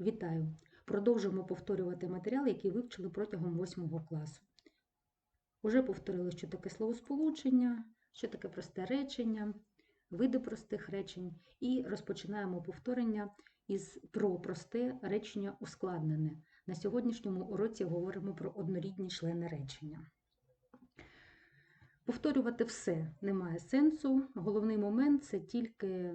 Вітаю! Продовжуємо повторювати матеріал, який вивчили протягом 8 класу. Уже повторили, що таке словосполучення, що таке просте речення, види простих речень, і розпочинаємо повторення із про просте речення ускладнене. На сьогоднішньому уроці говоримо про однорідні члени речення. Повторювати все немає сенсу. Головний момент це тільки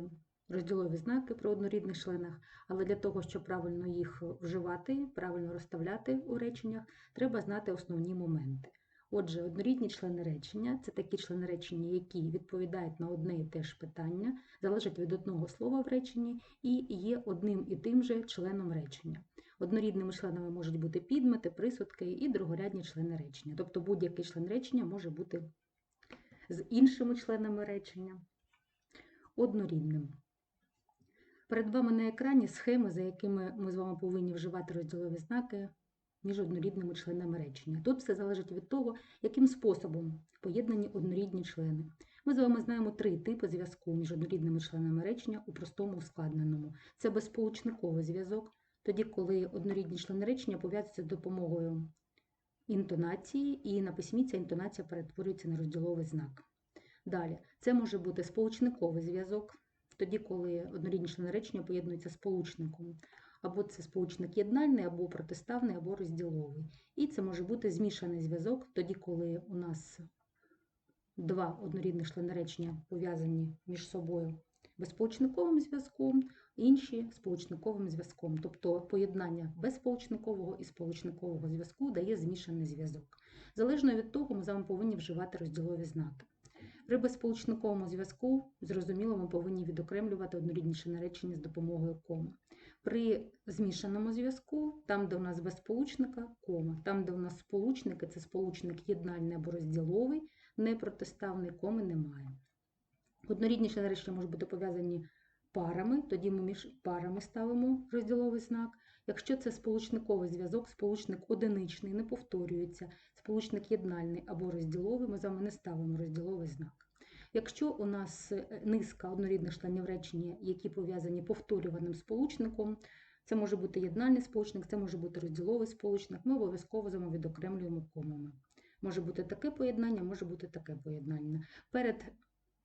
розділові знаки при однорідних членах, але для того, щоб правильно їх вживати, правильно розставляти у реченнях, треба знати основні моменти. Отже, однорідні члени речення це такі члени речення, які відповідають на одне і те ж питання, залежать від одного слова в реченні і є одним і тим же членом речення. Однорідними членами можуть бути підмети, присудки і другорядні члени речення. Тобто будь-який член речення може бути з іншими членами речення однорідним. Перед вами на екрані схеми, за якими ми з вами повинні вживати розділові знаки між однорідними членами речення. Тут все залежить від того, яким способом поєднані однорідні члени. Ми з вами знаємо три типи зв'язку між однорідними членами речення у простому ускладненому. Це безполучниковий зв'язок, тоді, коли однорідні члени речення пов'язуються з допомогою інтонації, і на письмі ця інтонація перетворюється на розділовий знак. Далі, це може бути сполучниковий зв'язок, тоді, коли однорідні члени речення поєднуються сполучником. Або це сполучник єднальний, або протиставний, або розділовий. І це може бути змішаний зв'язок, тоді, коли у нас два однорідних члени речення пов'язані між собою безсполучниковим зв'язком, інші сполучниковим зв'язком. Тобто поєднання безсполучникового і сполучникового зв'язку дає змішаний зв'язок. Залежно від того, ми з вами повинні вживати розділові знаки. При безсполучниковому зв'язку, зрозуміло, ми повинні відокремлювати однорідні члени речення з допомогою коми. При змішаному зв'язку, там, де у нас без сполучника, кома, там, де у нас сполучники, це сполучник єднальний або розділовий, непротиставний коми немає. Однорідні члени речення можуть бути пов'язані парами, тоді ми між парами ставимо розділовий знак. Якщо це сполучниковий зв'язок, сполучник одиничний, не повторюється, сполучник єднальний або розділовий, ми з вами не ставимо розділовий знак. Якщо у нас низка однорідних членів речення, які пов'язані повторюваним сполучником, це може бути єднальний сполучник, це може бути розділовий сполучник, ми обов'язково з вами відокремлюємо комами. Може бути таке поєднання, може бути таке поєднання. Перед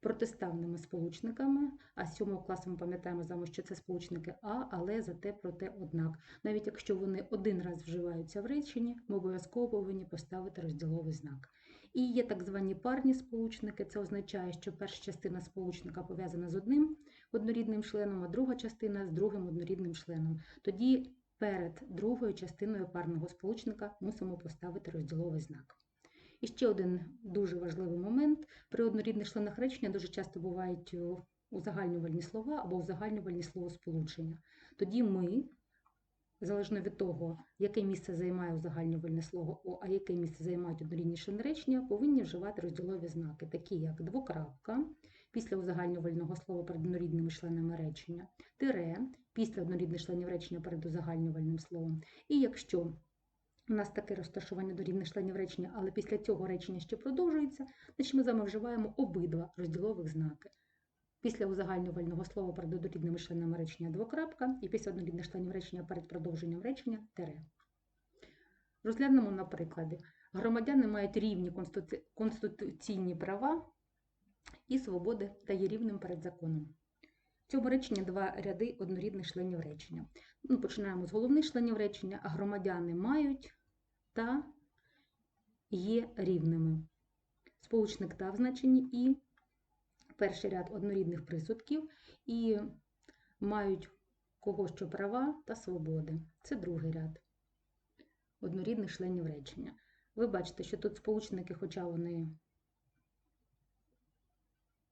протиставними сполучниками, а з 7 класу ми пам'ятаємо з вами, що це сполучники А, але зате проте однак. Навіть якщо вони один раз вживаються в реченні, ми обов'язково повинні поставити розділовий знак. І є так звані парні сполучники. Це означає, що перша частина сполучника пов'язана з одним однорідним членом, а друга частина з другим однорідним членом. Тоді перед другою частиною парного сполучника мусимо поставити розділовий знак. І ще один дуже важливий момент. При однорідних членах речення дуже часто бувають узагальнювальні слова або узагальнювальні словосполучення. Тоді ми, залежно від того, яке місце займає узагальнювальне слово а яке місце займають однорідні члени речення, повинні вживати розділові знаки, такі як двокрапка після узагальнювального слова перед однорідними членами речення, тире після однорідних членів речення перед узагальнювальним словом. І якщо у нас таке розташування до рівних членів речення, але після цього речення ще продовжується, значить ми з вами вживаємо обидва розділових знаки. Після узагальнювального слова перед однорідними членами речення двокрапка, і після однорідних членів речення перед продовженням речення тере. Розглянемо на прикладі. Громадяни мають рівні конституційні права і свободи та є рівним перед законом. В цьому реченні два ряди однорідних членів речення. Ну, Починаємо з головних членів речення, а громадяни мають та є рівними. Сполучник та в значенні і перший ряд однорідних присудків і мають кого що права та свободи. Це другий ряд однорідних членів речення. Ви бачите, що тут сполучники, хоча вони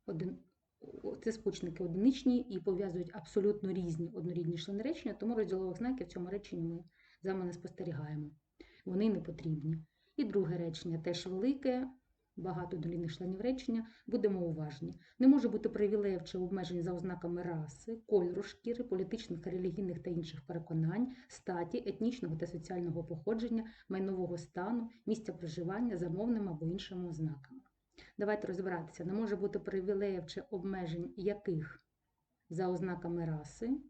один, це сполучники одиничні і пов'язують абсолютно різні однорідні члени речення, тому розділових знаків в цьому реченні ми з вами не спостерігаємо. Вони не потрібні. І друге речення теж велике, багато однорідних членів речення, будемо уважні. Не може бути привілеїв чи обмежень за ознаками раси, кольору шкіри, політичних, релігійних та інших переконань, статі, етнічного та соціального походження, майнового стану, місця проживання за мовними або іншими ознаками. Давайте розбиратися. Не може бути привілеїв чи обмежень яких за ознаками раси,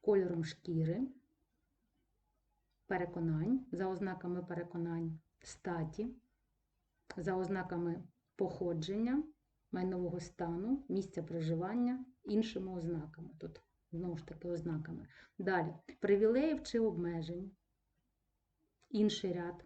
кольором шкіри, переконань, за ознаками переконань, статі, за ознаками походження, майнового стану, місця проживання, іншими ознаками. Тут знову ж таки ознаками. Далі привілеїв чи обмежень, інший ряд.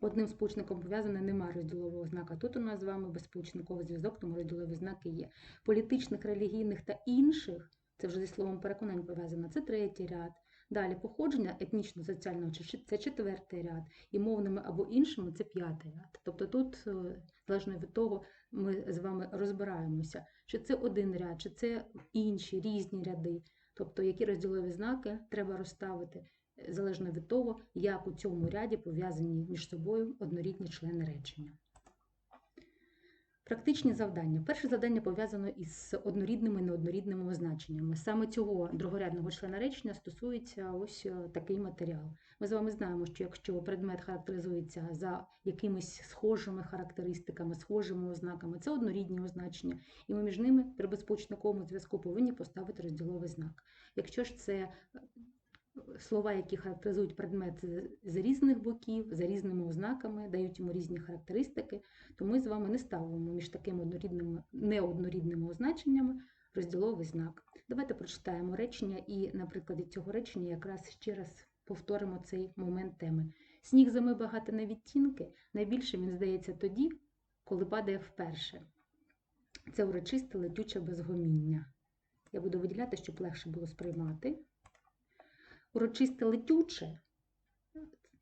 Одним сполучником пов'язане немає розділового знака. Тут у нас з вами безсполучниковий зв'язок, тому розділові знаки є. Політичних, релігійних та інших, це вже зі словом переконань пов'язано, це третій ряд. Далі походження етнічно-соціального це четвертий ряд, і мовними або іншими це п'ятий ряд. Тобто тут, е, залежно від того, ми з вами розбираємося, чи це один ряд, чи це інші різні ряди. Тобто, які розділові знаки треба розставити, е, залежно від того, як у цьому ряді пов'язані між собою однорідні члени речення. Практичні завдання. Перше завдання пов'язано із однорідними і неоднорідними означеннями. Саме цього другорядного члена речення стосується ось е, такий матеріал. Ми з вами знаємо, що якщо предмет характеризується за якимись схожими характеристиками, схожими ознаками, це однорідні означення, і ми між ними при безпочатковому зв'язку повинні поставити розділовий знак. Якщо ж це е, слова, які характеризують предмет з різних боків, за різними ознаками, дають йому різні характеристики, то ми з вами не ставимо між такими однорідними, неоднорідними означеннями розділовий знак. Давайте прочитаємо речення і на прикладі цього речення якраз ще раз повторимо цей момент теми. Сніг зими багато на відтінки, найбільше він здається тоді, коли падає вперше. Це урочисте летюче безгоміння. Я буду виділяти, щоб легше було сприймати. Урочисте летюче.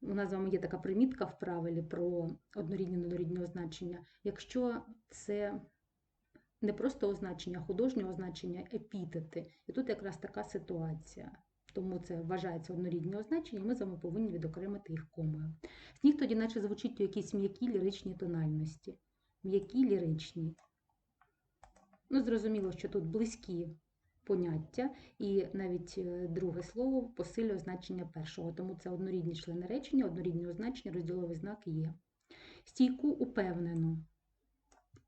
У нас з вами є така примітка в правилі про однорідні недорідні означення. Якщо це не просто означення, а художнє означення, епітети. І тут якраз така ситуація. Тому це вважається однорідні означення, і ми з вами повинні відокремити їх комою. Сніг тоді, наче звучить у якійсь м'якій ліричній тональності. М'які ліричні. Ну, зрозуміло, що тут близькі поняття, і навіть е, друге слово посилює значення першого, тому це однорідні члени речення, однорідні означення, розділовий знак є. Стійку упевнено.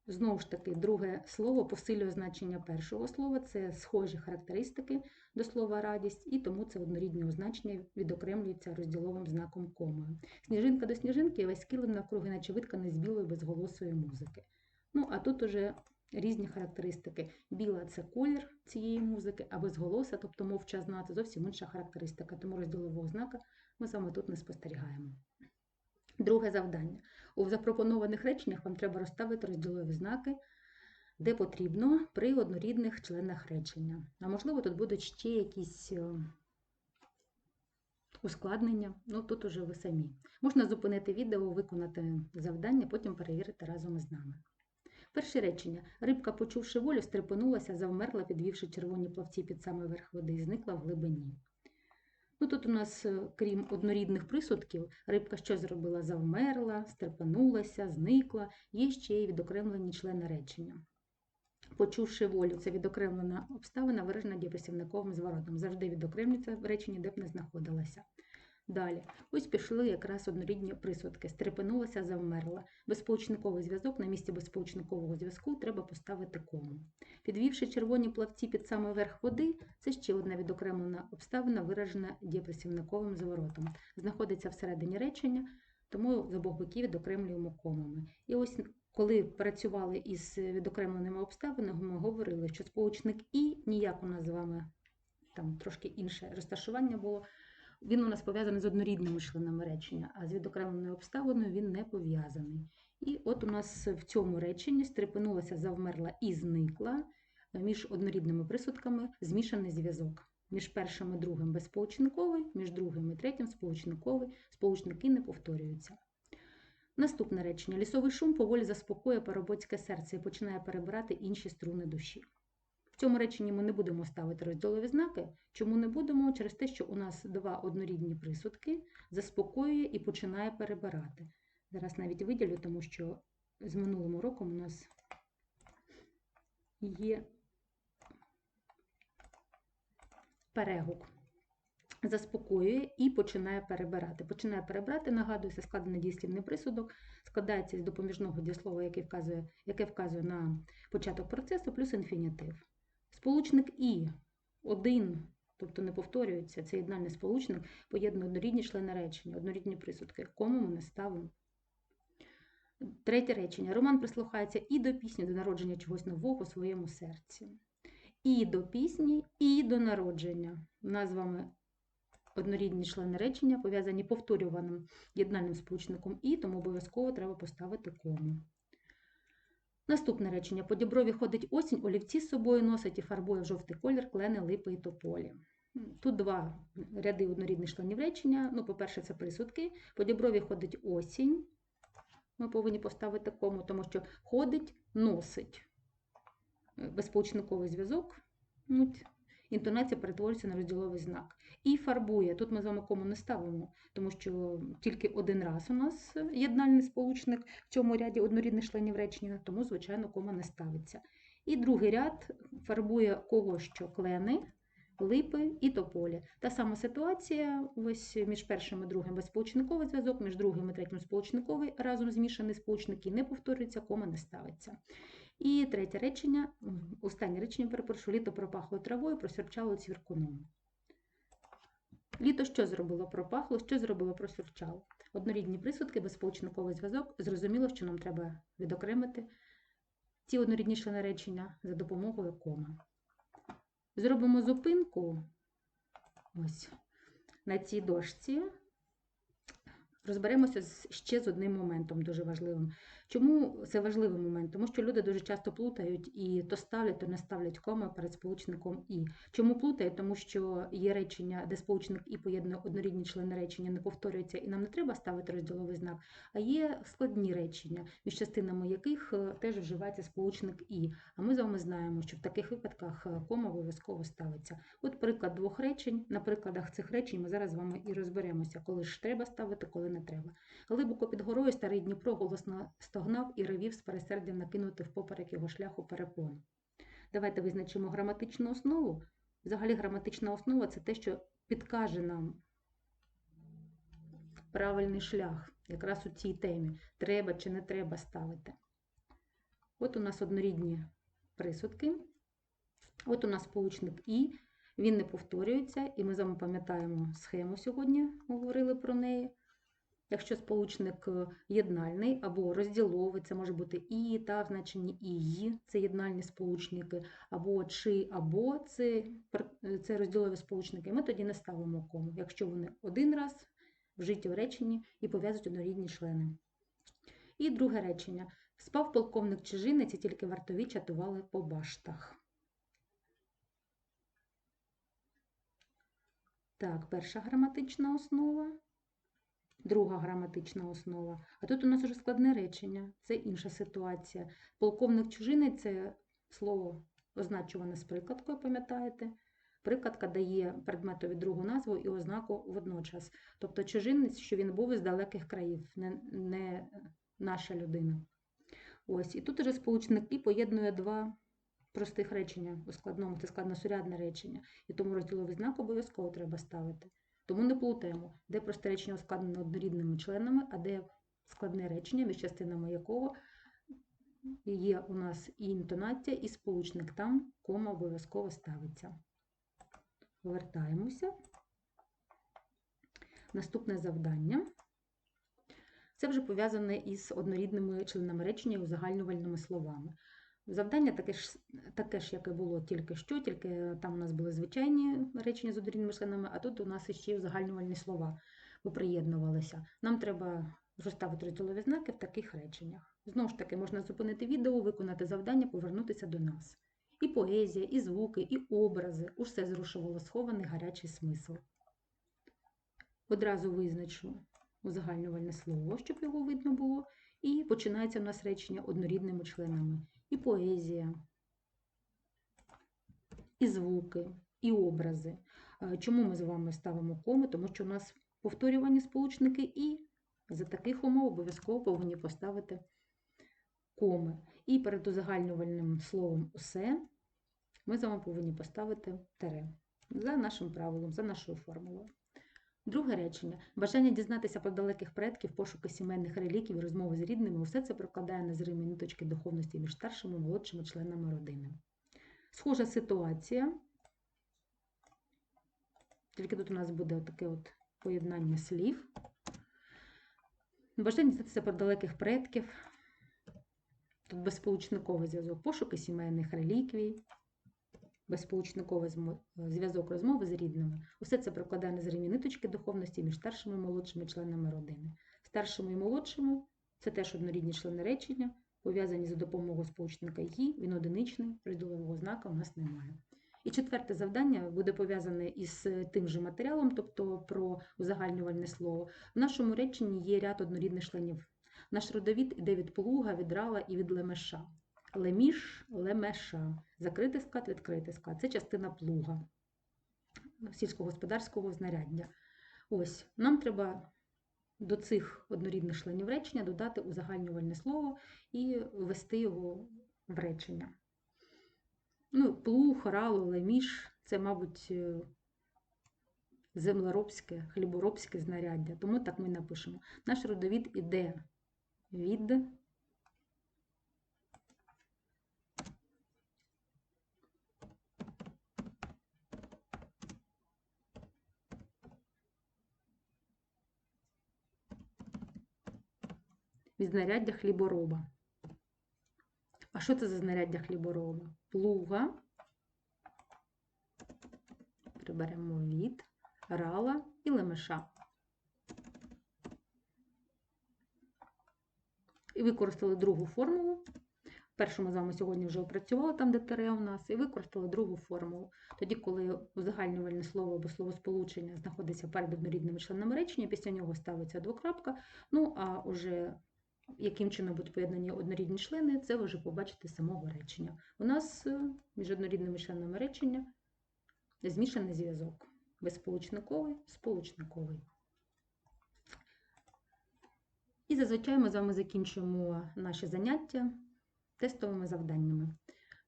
Знову ж таки, друге слово посилює значення першого слова, це схожі характеристики до слова радість, і тому це однорідні означення відокремлюється розділовим знаком комою. Сніжинка до сніжинки весь килим навкруги, наче витканий з білої безголосої музики. Ну, а тут уже різні характеристики. Біла це колір цієї музики, а безголоса, тобто мовчазна, це зовсім інша характеристика, тому розділового знака ми саме тут не спостерігаємо. Друге завдання. У запропонованих реченнях вам треба розставити розділові знаки, де потрібно при однорідних членах речення. А можливо, тут будуть ще якісь е, ускладнення, ну тут уже ви самі. Можна зупинити відео, виконати завдання, потім перевірити разом із нами. Перше речення. Рибка, почувши волю, стрепенулася, завмерла, підвівши червоні плавці під самий верх води і зникла в глибині. Ну, Тут у нас, е, крім однорідних присудків, рибка що зробила? Завмерла, стрепенулася, зникла, є ще й відокремлені члени речення. Почувши волю, це відокремлена обставина, виражена дієприсівниковим зворотом. Завжди відокремлюється в реченні, де б не знаходилася. Далі, ось пішли якраз однорідні присудки. Стрепенулася, завмерла. Безполучниковий зв'язок на місці безполучникового зв'язку треба поставити кому. Підвівши червоні плавці під самий верх води, це ще одна відокремлена обставина, виражена дієприсівниковим зворотом. Знаходиться всередині речення, тому з обох боків відокремлюємо комами. І ось коли працювали із відокремленими обставинами, ми говорили, що сполучник І ніяк у нас з вами там трошки інше розташування було. Він у нас пов'язаний з однорідними членами речення, а з відокремленою обставиною він не пов'язаний. І от у нас в цьому реченні стрепенулася, завмерла і зникла між однорідними присудками змішаний зв'язок. Між першим і другим безсполучниковий, між другим і третім сполучниковий, сполучники не повторюються. Наступне речення. Лісовий шум поволі заспокоює пароботське серце і починає перебирати інші струни душі. В цьому реченні ми не будемо ставити розділові знаки. Чому не будемо? Через те, що у нас два однорідні присудки заспокоює і починає перебирати. Зараз навіть виділю, тому що з минулим роком у нас є перегук. Заспокоює і починає перебирати. Починає перебирати, нагадую, складений дійслівний присудок, складається із допоміжного дієслова, яке вказує, яке вказує на початок процесу, плюс інфінітив. Сполучник І один тобто не повторюється. Це єднальний сполучник поєднує однорідні члени речення, однорідні присудки. Кому ми не ставимо. Третє речення. Роман прислухається і до пісні, до народження чогось нового у своєму серці. І до пісні, і до народження. У нас з вами однорідні члени речення пов'язані повторюваним єднальним сполучником і, тому обов'язково треба поставити кому. Наступне речення. По діброві ходить осінь, олівці з собою носить і фарбує в жовтий колір клени, липи і тополі. Тут два ряди однорідних членів речення. Ну, по-перше, це присудки. По діброві ходить осінь. Ми повинні поставити кому, тому що ходить, носить. Безполучниковий зв'язок. Інтонація перетворюється на розділовий знак. І фарбує. Тут ми з вами кому не ставимо, тому що тільки один раз у нас єднальний сполучник в цьому ряді однорідних членів речення, тому, звичайно, кома не ставиться. І другий ряд фарбує кого що клени, липи і тополі. Та сама ситуація ось між першим і другим безсполучниковий зв'язок, між другим і третім сполучниковий разом змішаний сполучники не повторюється, кома не ставиться. І третє речення, останнє речення, перепрошую, літо пропахло травою, просверчало цвіркуном. Літо що зробило? Пропахло, що зробило просверчало. Однорідні присудки, безсполучниковий зв'язок. Зрозуміло, що нам треба відокремити ці однорідні члени речення за допомогою коми. Зробимо зупинку ось на цій дошці. Розберемося ще з одним моментом дуже важливим. Чому це важливий момент? Тому що люди дуже часто плутають і то ставлять, то не ставлять коми перед сполучником і. Чому плутають? Тому що є речення, де сполучник і поєднує однорідні члени речення, не повторюється, і нам не треба ставити розділовий знак, а є складні речення, між частинами яких е, теж вживається сполучник і. А ми з вами знаємо, що в таких випадках е, кома обов'язково ставиться. От приклад двох речень. На прикладах цих речень ми зараз з вами і розберемося, коли ж треба ставити, коли не треба. Глибоко під горою старий Дніпро голосно стогнав і ревів з пересердям накинути впоперек його шляху перепон. Давайте визначимо граматичну основу. Взагалі, граматична основа це те, що підкаже нам правильний шлях, якраз у цій темі. Треба чи не треба ставити. От у нас однорідні присудки. От у нас сполучник І, він не повторюється, і ми з вами пам'ятаємо схему сьогодні, говорили про неї. Якщо сполучник е, єднальний або розділовий, це може бути і, та в значенні ії, це єднальні сполучники, або чи, або це е, це розділові сполучники, ми тоді не ставимо кому, якщо вони один раз вжиті в реченні і пов'язують однорідні члени. І друге речення. Спав полковник чижинець і тільки вартові чатували по баштах. Так, перша граматична основа друга граматична основа. А тут у нас вже складне речення, це інша ситуація. Полковник чужини це слово означуване з прикладкою, пам'ятаєте? Прикладка дає предметові другу назву і ознаку водночас. Тобто чужинець, що він був із далеких країв, не, не наша людина. Ось, І тут уже сполучник і поєднує два простих речення у складному, це складносурядне речення. І тому розділовий знак обов'язково треба ставити. Тому не плутаємо, де просте речення ускладнено однорідними членами, а де складне речення, між частинами якого є у нас і інтонація, і сполучник. Там кома обов'язково ставиться. Повертаємося. Наступне завдання. Це вже пов'язане із однорідними членами речення і узагальнювальними словами. Завдання таке ж, таке ж, як і було тільки що, тільки там у нас були звичайні речення з однорідними членами, а тут у нас ще узагальнювальні слова поприєднувалися. Нам треба розставити розділові знаки в таких реченнях. Знову ж таки, можна зупинити відео, виконати завдання, повернутися до нас. І поезія, і звуки, і образи усе зрушувало схований гарячий смисл. Одразу визначу узагальнювальне слово, щоб його видно було, і починається в нас речення однорідними членами і поезія, і звуки, і образи. Чому ми з вами ставимо коми? Тому що у нас повторювані сполучники, і за таких умов обов'язково повинні поставити коми. І перед узагальнювальним словом усе ми з вами повинні поставити тере за нашим правилом, за нашою формулою. Друге речення. Бажання дізнатися про далеких предків, пошуки сімейних реліків, розмови з рідними усе це прокладає незримі ниточки духовності між старшими і молодшими членами родини. Схожа ситуація Тільки тут у нас буде таке от поєднання слів. Бажання дізнатися про далеких предків. Тут безсполучниковий зв'язок, пошуки сімейних реліквій, безсполучниковий зв'язок розмови з рідними. Усе це прокладає незримі ниточки духовності між старшими і молодшими членами родини. Старшими і молодшими це теж однорідні члени речення, пов'язані за допомогою сполучника «ї», він одиничний, розділового знака у нас немає. І четверте завдання буде пов'язане із тим же матеріалом, тобто про узагальнювальне слово. В нашому реченні є ряд однорідних членів. Наш родовід іде від плуга, від рала і від лемеша. Леміш, лемеша. Закритий склад, відкритий склад. Це частина плуга сільськогосподарського знаряддя. Ось, нам треба до цих однорідних членів речення додати узагальнювальне слово і ввести його в речення. Ну, плуг, рало, леміш це, мабуть, е, землеробське, хліборобське знаряддя. Тому так ми напишемо. Наш родовід іде від від знаряддя хлібороба. А що це за знаряддя хлібороба? Плуга. Приберемо від, рала і лемеша. І використали другу формулу. Першу ми з вами сьогодні вже опрацювали там, де тире у нас, і використали другу формулу. Тоді, коли узагальнювальне слово або словосполучення знаходиться перед однорідними членами речення, після нього ставиться двокрапка. Ну, а уже яким чином будуть поєднані однорідні члени, це ви вже побачите з самого речення. У нас е, між однорідними членами речення змішаний зв'язок. Безсполучниковий, сполучниковий. І зазвичай ми з вами закінчуємо наші заняття тестовими завданнями.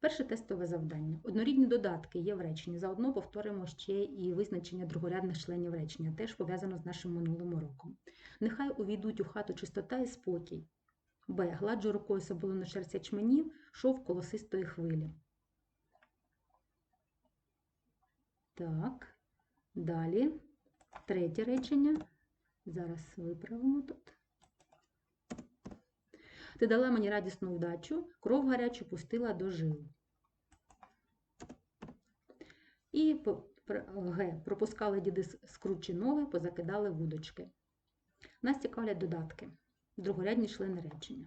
Перше тестове завдання. Однорідні додатки є в реченні. Заодно повторимо ще і визначення другорядних членів речення, теж пов'язано з нашим минулим уроком. Нехай увійдуть у хату чистота і спокій. Б. Гладжу рукою соболину шерсть ячменів, шов колосистої хвилі. Так, далі. Третє речення. Зараз виправимо тут. Ти дала мені радісну вдачу, кров гарячу пустила до жил. І Г. Пропускали діди скручі ноги, позакидали вудочки. Нас цікавлять додатки, другорядні члени речення.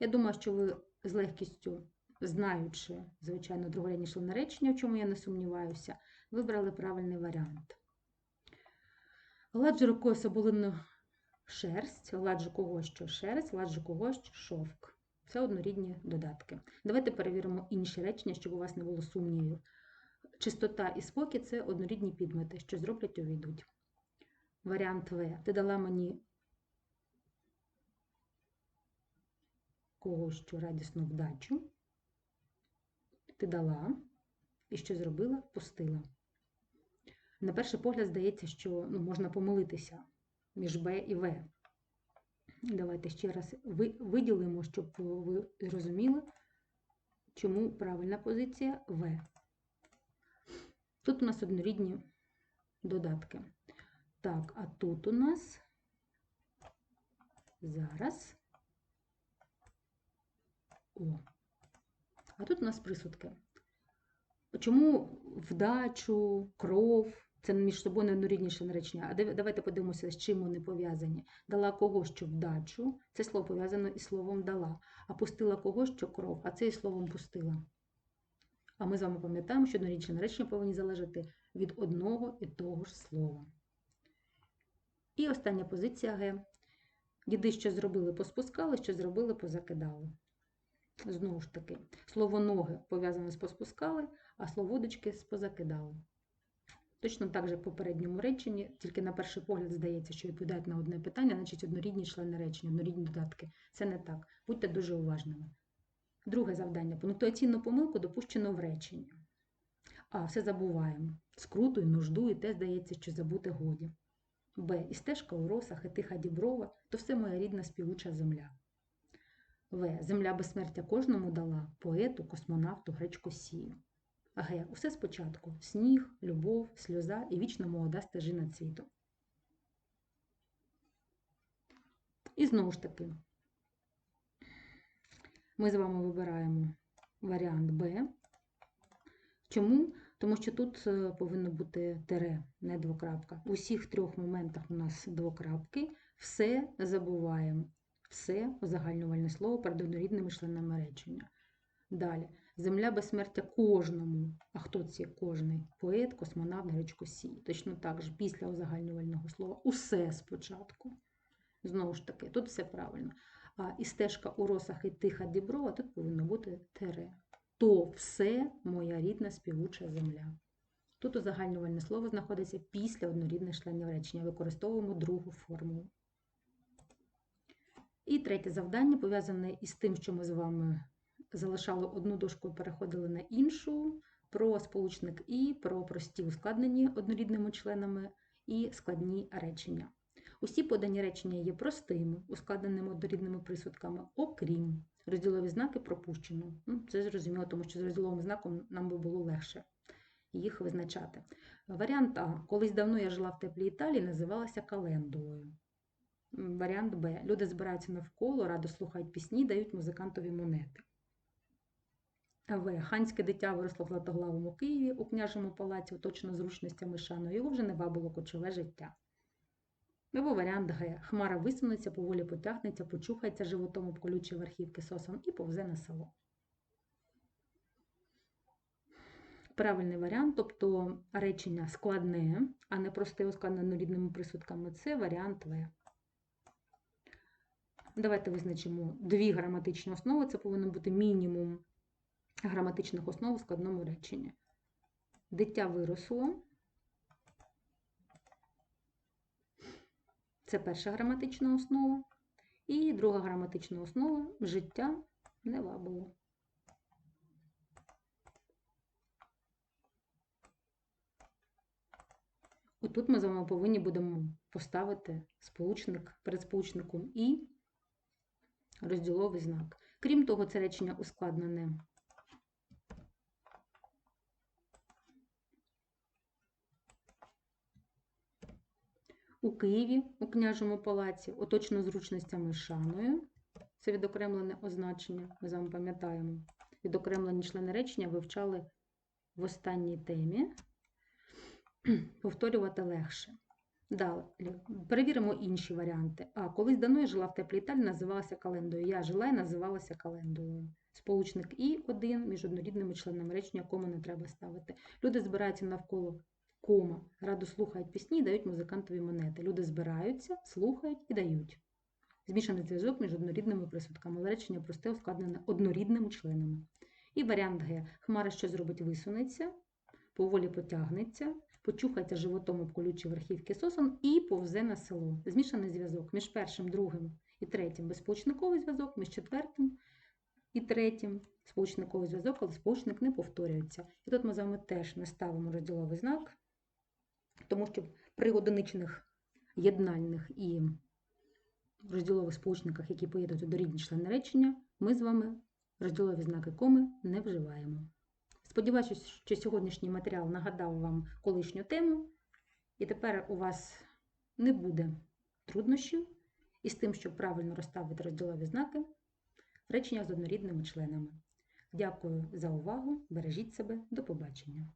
Я думаю, що ви з легкістю, знаючи, звичайно, другорядні члени речення, в чому я не сумніваюся, вибрали правильний варіант. Гладжу рукою соболину шерсть, гладжу когось що шерсть, гладжу когось що шовк. Це однорідні додатки. Давайте перевіримо інші речення, щоб у вас не було сумнівів. Чистота і спокій це однорідні підмети, що зроблять увійдуть. Варіант В. Ти дала мені когось що радісну вдачу. Ти дала і що зробила? Пустила. На перший погляд здається, що ну, можна помилитися між Б і В. Давайте ще раз виділимо, щоб ви зрозуміли, чому правильна позиція В. Тут у нас однорідні додатки. Так, а тут у нас зараз. О. А тут у нас присудки. Чому вдачу, кров це між собою однорідні члени? А давайте подивимося, з чим вони пов'язані. Дала кого що вдачу, це слово пов'язано із словом дала, а пустила кого що кров, а це і словом пустила. А ми з вами пам'ятаємо, що однорідні члени речення повинні залежати від одного і того ж слова. І остання позиція Г. Діди, що зробили, поспускали, що зробили, позакидали. Знову ж таки, слово ноги пов'язане з поспускали, а слово удочки з позакидали. Точно так же в попередньому реченні, тільки на перший погляд здається, що відповідають на одне питання, значить однорідні члени речення, однорідні додатки. Це не так. Будьте дуже уважними. Друге завдання. Пунктуаційну помилку допущено в реченні. А, все забуваємо. Скруту і нужду, і те здається, що забути годі. Б. І стежка у росах, і тиха діброва, то все моя рідна співуча земля. В. Земля безсмертя кожному дала поету, космонавту, гречкосію. Г. Усе спочатку. Сніг, любов, сльоза і вічно молода стежина цвіту. І знову ж таки, ми з вами вибираємо варіант Б. Чому? Тому що тут е, повинно бути тире, не двокрапка. У всіх трьох моментах у нас двокрапки. Все забуваємо. Все узагальнювальне слово перед однорідними членами речення. Далі. Земля безсмертя кожному. А хто це кожний? Поет, космонавт, гречкосій. Точно так же, після узагальнювального слова. Усе спочатку. Знову ж таки, тут все правильно. А і стежка у росах і тиха діброва, тут повинно бути тере. То все моя рідна співуча земля. Тут узагальнювальне слово знаходиться після однорідних членів речення. Використовуємо другу формулу. І третє завдання пов'язане із тим, що ми з вами залишали одну дошку і переходили на іншу, про сполучник і, про прості ускладнені однорідними членами і складні речення. Усі подані речення є простими, ускладненими однорідними присудками, окрім розділові знаки пропущено. Ну, Це зрозуміло, тому що з розділовим знаком нам би було легше їх визначати. Варіант А. Колись давно я жила в теплій Італії, називалася календулою. Варіант Б. Люди збираються навколо, радо слухають пісні, дають музикантові монети. В. Ханське дитя виросло в Златоглавому Києві у княжому палаці, оточено зручностями шаною. Його вже не вабило кочове життя. Або варіант Г. Хмара висунеться, поволі потягнеться, почухається животом об колючі верхівки сосом і повзе на село. Правильний варіант, тобто речення складне, а не просте ускладнено рідними присудками, це варіант В. Давайте визначимо дві граматичні основи. Це повинен бути мінімум граматичних основ у складному реченні. Дитя виросло. Це перша граматична основа. І друга граматична основа життя не вабило. Отут ми з вами повинні будемо поставити сполучник перед сполучником і розділовий знак. Крім того, це речення ускладнене. У Києві у княжому палаці, оточено зручностями шаною. Це відокремлене означення, ми з вами пам'ятаємо. Відокремлені члени речення вивчали в останній темі. Повторювати легше. Далі. Перевіримо інші варіанти. А, колись давно я жила в теплій Італії, називалася календою. Я жила і називалася календою. Сполучник І один між однорідними членами речення, кому не треба ставити. Люди збираються навколо кома, радо слухають пісні дають музикантові монети. Люди збираються, слухають і дають. Змішаний зв'язок між однорідними присудками. Речення просте ускладнене однорідними членами. І варіант Г. Хмара що зробить висунеться, поволі потягнеться, почухається животом об колючі верхівки сосон і повзе на село. Змішаний зв'язок між першим, другим і третім безсполучниковий зв'язок, між четвертим і третім сполучниковий зв'язок, але сполучник не повторюється. І тут ми з вами теж не ставимо розділовий знак, тому що при одиничних єднальних і розділових сполучниках, які поєднують до рідні члени речення, ми з вами розділові знаки коми не вживаємо. Сподіваюся, що сьогоднішній матеріал нагадав вам колишню тему, і тепер у вас не буде труднощів із тим, щоб правильно розставити розділові знаки в реченнях з однорідними членами. Дякую за увагу! Бережіть себе, до побачення!